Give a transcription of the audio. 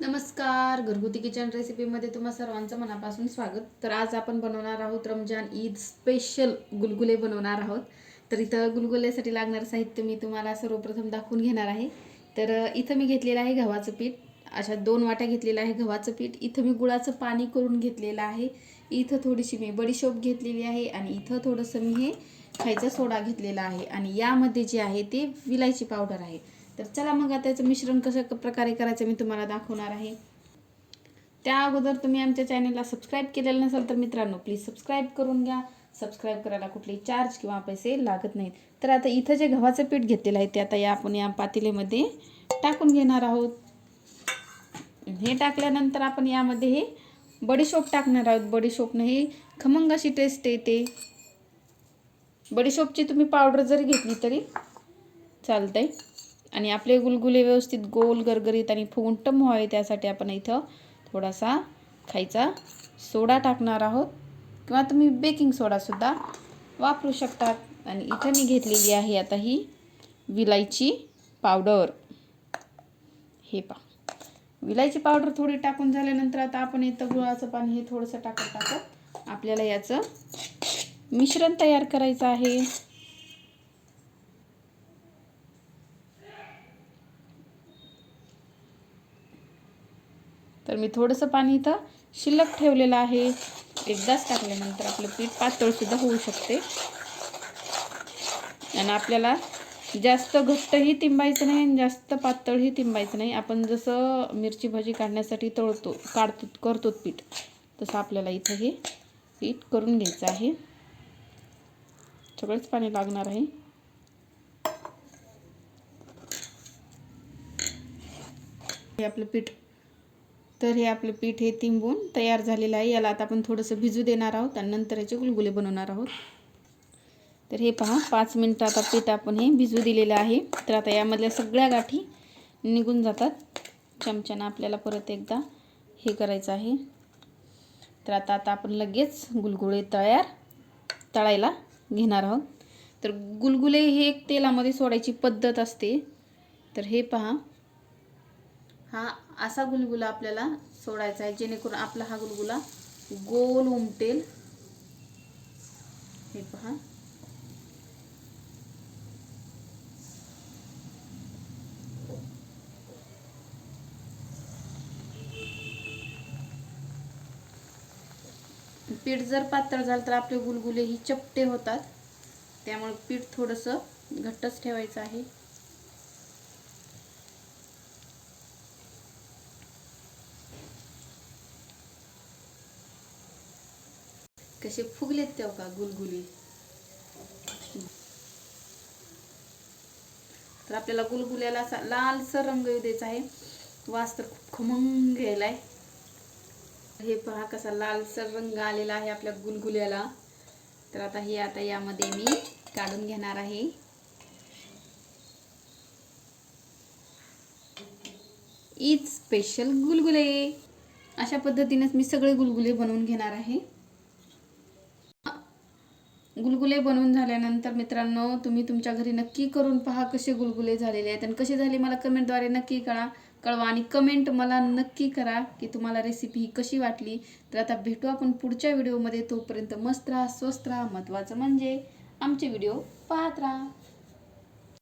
नमस्कार घरगुती किचन रेसिपीमध्ये तुम्हा सर्वांचं मनापासून स्वागत. तर आज आपण बनवणार आहोत रमजान ईद स्पेशल गुलगुले बनवणार आहोत. तर इथं गुलगुलेसाठी लागणारं साहित्य मी तुम्हाला सर्वप्रथम दाखवून घेणार आहे. तर इथं मी घेतलेलं आहे गव्हाचं पीठ. अशा दोन वाट्या घेतलेलं आहे गव्हाचं पीठ. इथं मी गुळाचं पाणी करून घेतलेलं आहे. इथं थोडीशी मी बडीशोप घेतलेली आहे आणि इथं थोडंसं मी हे खायचा सोडा घेतलेला आहे. आणि यामध्ये जे आहे ते विलायची पावडर आहे. तर चला मग आता याचं मिश्रण कसं क- प्रकारे करायचं मी तुम्हाला दाखवणार आहे. त्या अगोदर तुम्ही आमच्या चॅनलला सबस्क्राईब केलेलं नसेल तर मित्रांनो प्लीज सबस्क्राईब करून घ्या. सबस्क्राईब करायला कुठलेही चार्ज किंवा पैसे लागत नाहीत. तर आता इथं जे गव्हाचं पीठ घेतलेलं आहे ते आता या आपण या पातेलेमध्ये टाकून घेणार आहोत. हे टाकल्यानंतर आपण यामध्ये हे बडीशोप टाकणार आहोत. बडीशोपनं हे खमंग अशी टेस्ट येते. बडीशोपची तुम्ही पावडर जरी घेतली तरी चालतंय. आणि आपले गुलगुले व्यवस्थित गोल गरगरीत आणि फुगून टम व्हावे त्यासाठी आपण इथं थोडासा खायचा सोडा टाकणार आहोत. किंवा तुम्ही बेकिंग सोडासुद्धा वापरू शकतात आणि इथं मी घेतलेली आहे आता ही विलायची पावडर. हे पा विलायची पावडर थोडी टाकून झाल्यानंतर आता आपण इथं गुळाचं पाणी हे थोडंसं टाकत टाकत आपल्याला याचं मिश्रण तयार करायचं आहे. तर मी थोडंसं पाणी इथं शिल्लक ठेवलेलं आहे. एकदाच टाकल्यानंतर आपलं पीठ पातळसुद्धा होऊ शकते. आणि आपल्याला जास्त घट्टही तिंबायचं नाही आणि जास्त पातळही तिंबायचं नाही. आपण जसं मिरची भाजी काढण्यासाठी तळतो काढतो करतो पीठ तसं आपल्याला इथं हे पीठ करून घ्यायचं आहे. सगळंच पाणी लागणार आहे. हे आपलं पीठ तर हे आपलं पीठ हे तिंबून तयार झालेलं आहे. याला आता आपण थोडंसं भिजू देणार आहोत आणि नंतर याचे गुलगुले बनवणार आहोत. तर हे पहा पाच मिनटं आता पीठ आपण हे भिजू दिलेलं आहे. तर आता यामधल्या सगळ्या गाठी निघून जातात. चमच्यानं आपल्याला परत एकदा हे करायचं आहे. तर आता आता आपण लगेच गुलगुले तयार तळायला घेणार आहोत. तर गुलगुले हे एक तेलामध्ये सोडायची पद्धत असते. तर हे पहा हा असा गुलगुला आपल्याला सोडायचा आहे जेणेकरून आपला हा गुलगुला गोल उमटेल. हे पहा. पीठ जर पातळ झालं तर आपले गुलगुले ही चपटे होतात. त्यामुळे पीठ थोडंसं घट्टच ठेवायचं आहे. कसे फुगलेत तेव्हा का गुलगुली? तर आपल्याला गुलगुल्याला असा लालसर रंग येऊ द्यायचा आहे. वास तर खूप खमंग यायलाय हे पहा कसा लालसर रंग आलेला आहे आपल्या गुलगुल्याला. तर आता हे आता यामध्ये मी काढून घेणार आहे. ईद स्पेशल गुलगुले. अशा पद्धतीनेच मी सगळे गुलगुले बनवून घेणार आहे. गुलगुले बनवून झाल्यानंतर मित्रांनो तुम्ही तुमच्या घरी नक्की करून पहा कसे गुलगुले झालेले आहेत. आणि कसे झाले मला कमेंटद्वारे नक्की कळा कळवा आणि कमेंट मला नक्की करा की तुम्हाला रेसिपी ही कशी वाटली. तर आता भेटू आपण पुढच्या व्हिडिओमध्ये तोपर्यंत मस्त राहा स्वस्त राहा. महत्त्वाचं म्हणजे आमचे व्हिडिओ पाहत राहा.